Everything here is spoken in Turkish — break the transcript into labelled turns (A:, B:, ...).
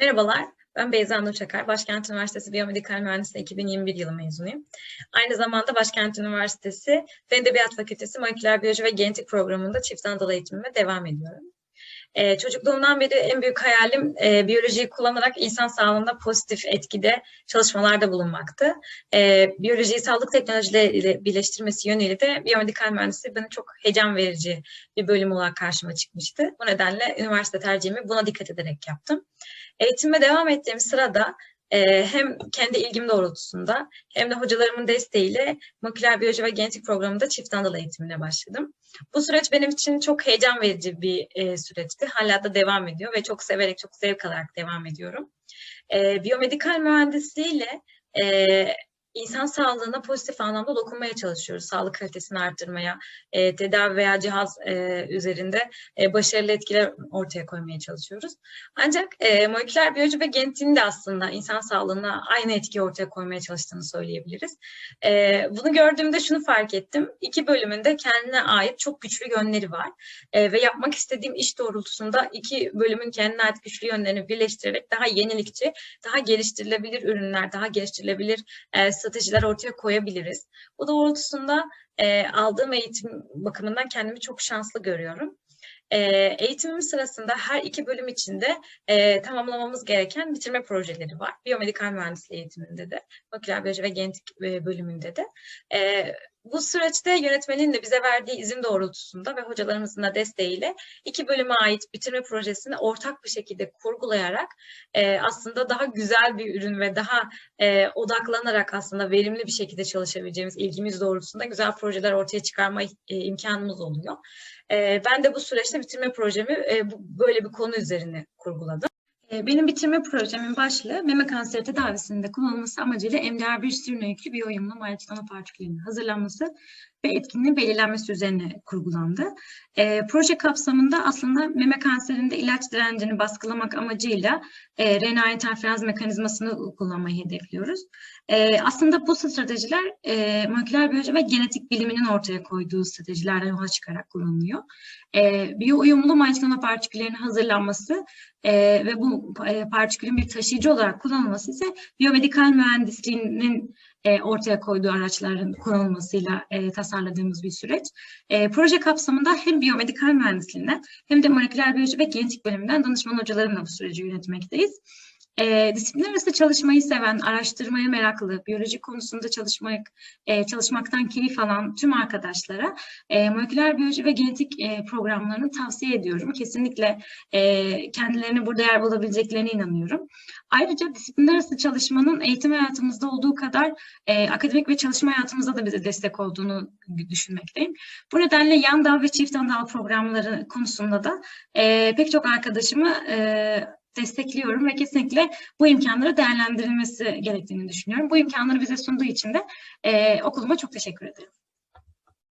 A: Merhabalar, ben Beyza Nur Çakar. Başkent Üniversitesi Biyomedikal Mühendisliği 2021 yılı mezunuyum. Aynı zamanda Başkent Üniversitesi Fen Edebiyat Fakültesi Moleküler Biyoloji ve Genetik programında çift anadolu eğitimime devam ediyorum. Ee, çocukluğumdan beri en büyük hayalim e, biyolojiyi kullanarak insan sağlığında pozitif etkide çalışmalarda bulunmaktı. E, biyolojiyi sağlık teknolojileriyle birleştirmesi yönüyle de biyomedikal mühendisliği bana çok heyecan verici bir bölüm olarak karşıma çıkmıştı. Bu nedenle üniversite tercihimi buna dikkat ederek yaptım. Eğitime devam ettiğim sırada e, hem kendi ilgim doğrultusunda hem de hocalarımın desteğiyle moleküler biyoloji ve genetik programında çift anadolu eğitimine başladım. Bu süreç benim için çok heyecan verici bir e, süreçti. Hala da devam ediyor ve çok severek, çok zevk alarak devam ediyorum. E, biyomedikal mühendisliğiyle e, insan sağlığına pozitif anlamda dokunmaya çalışıyoruz. Sağlık kalitesini arttırmaya, e, tedavi veya cihaz e, üzerinde e, başarılı etkiler ortaya koymaya çalışıyoruz. Ancak e, moleküler biyoloji ve genetiğin de aslında insan sağlığına aynı etki ortaya koymaya çalıştığını söyleyebiliriz. E, bunu gördüğümde şunu fark ettim. İki bölümünde kendine ait çok güçlü yönleri var. E, ve yapmak istediğim iş doğrultusunda iki bölümün kendine ait güçlü yönlerini birleştirerek daha yenilikçi, daha geliştirilebilir ürünler, daha geliştirilebilir e, stratejiler ortaya koyabiliriz. Bu doğrultusunda e, aldığım eğitim bakımından kendimi çok şanslı görüyorum. E, eğitimim sırasında her iki bölüm içinde e, tamamlamamız gereken bitirme projeleri var. Biyomedikal mühendisliği eğitiminde de, moleküler biyoloji ve genetik e, bölümünde de. E, bu süreçte yönetmenin de bize verdiği izin doğrultusunda ve hocalarımızın da desteğiyle iki bölüme ait bitirme projesini ortak bir şekilde kurgulayarak e, aslında daha güzel bir ürün ve daha e, odaklanarak aslında verimli bir şekilde çalışabileceğimiz ilgimiz doğrultusunda güzel projeler ortaya çıkarma e, imkanımız oluyor. E, ben de bu süreçte bitirme projemi e, bu, böyle bir konu üzerine kurguladım.
B: Ee, Benim bitirme projemin başlığı meme kanseri tedavisinde kullanılması amacıyla MDR1 sürüne yüklü biyoyumlu manyetik nanopartiküllerinin hazırlanması ve etkinliğin belirlenmesi üzerine kurgulandı. E, proje kapsamında aslında meme kanserinde ilaç direncini baskılamak amacıyla e, RNA interferans mekanizmasını kullanmayı hedefliyoruz. E, aslında bu stratejiler e, moleküler biyoloji ve genetik biliminin ortaya koyduğu stratejilerden yola çıkarak kullanılıyor. E, biyo uyumlu manyetik nanopartiküllerin hazırlanması e, ve bu e, partikülün bir taşıyıcı olarak kullanılması ise biyomedikal mühendisliğinin e, ortaya koyduğu araçların kullanılmasıyla e, tasarladığımız bir süreç. E, proje kapsamında hem biyomedikal mühendisliğinden hem de moleküler biyoloji ve genetik bölümünden danışman hocalarımla bu süreci yönetmekteyiz. E, disiplinler arası çalışmayı seven, araştırmaya meraklı, biyoloji konusunda çalışmak, e, çalışmaktan keyif alan tüm arkadaşlara e, moleküler biyoloji ve genetik e, programlarını tavsiye ediyorum. Kesinlikle e, kendilerini burada yer bulabileceklerine inanıyorum. Ayrıca disiplinler arası çalışmanın eğitim hayatımızda olduğu kadar e, akademik ve çalışma hayatımızda da bize destek olduğunu düşünmekteyim. Bu nedenle yan dal ve çift dal programları konusunda da e, pek çok arkadaşımı e, destekliyorum ve kesinlikle bu imkanları değerlendirilmesi gerektiğini düşünüyorum. Bu imkanları bize sunduğu için de e, okuluma çok teşekkür ederim.